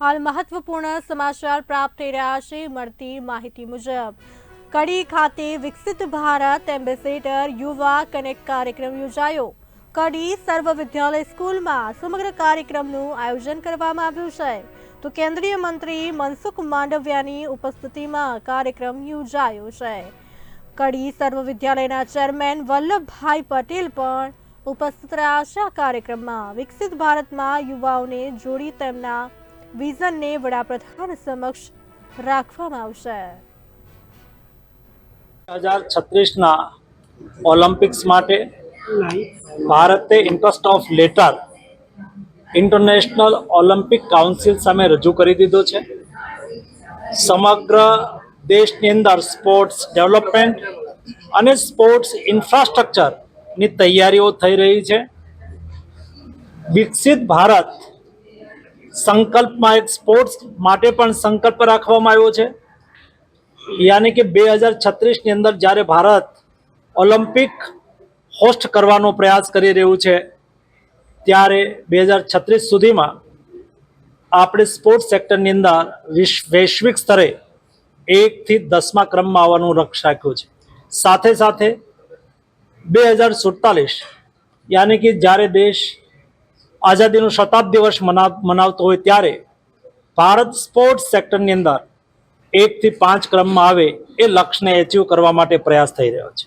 હાલ મહત્વપૂર્ણ સમાચાર પ્રાપ્ત થઈ રહ્યા છે, મળતી માહિતી મુજબ. કડી ખાતે વિકસિત ભારત એમ્બેસેડર યુવા કનેક્ટ કાર્યક્રમ યોજાયો. કડી સર્વ વિદ્યાલય સ્કૂલમાં સમગ્ર કાર્યક્રમનું આયોજન કરવામાં આવ્યું છે. તો કેન્દ્રીય મંત્રી મનસુખ માંડવિયાની ઉપસ્થિતિમાં કાર્યક્રમ યોજાયો છે. કડી સર્વ વિદ્યાલયના ચેરમેન વલ્લભભાઈ પટેલ પણ ઉપસ્થિત રહ્યા છે આ કાર્યક્રમમાં. વિકસિત ભારતમાં યુવાઓને જોડી તેમના વિઝનને વડાપ્રધાન સમક્ષ રાખવામાં આવશે. હજાર છત્રીસના ઓલિમ્પિક્સ માટે ભારતે interest of letter international Olympic council સામે રજૂ કરી દીધો છે. સમગ્ર દેશની અંદર સ્પોર્ટ્સ ડેવલપમેન્ટ અને સ્પોર્ટ્સ ઇન્ફ્રાસ્ટ્રક્ચરની તૈયારીઓ થઈ રહી છે. વિકસિત ભારત સંકલ્પમાં એક સ્પોર્ટ્સ માટે પણ સંકલ્પ રાખવામાં આવ્યો છે. યાની કે બે હજાર છત્રીસની અંદર જ્યારે ભારત ઓલિમ્પિક હોસ્ટ કરવાનો પ્રયાસ કરી રહ્યું છે, ત્યારે બે હજાર છત્રીસ સુધીમાં આપણે સ્પોર્ટ્સ સેક્ટરની અંદર વિશ્વ વૈશ્વિક સ્તરે એકથી દસમા ક્રમમાં આવવાનું લક્ષ્ય રાખ્યું છે. સાથે સાથે બે હજાર સુડતાલીસ યાની કે જ્યારે દેશ આઝાદીનો શતાબ્દી મના મનાવતો હોય ત્યારે ભારત સ્પોર્ટ્સ સેક્ટરની અંદર એકથી પાંચ ક્રમમાં આવે એ લક્ષ્યને એચીવ કરવા માટે પ્રયાસ થઈ રહ્યો છે.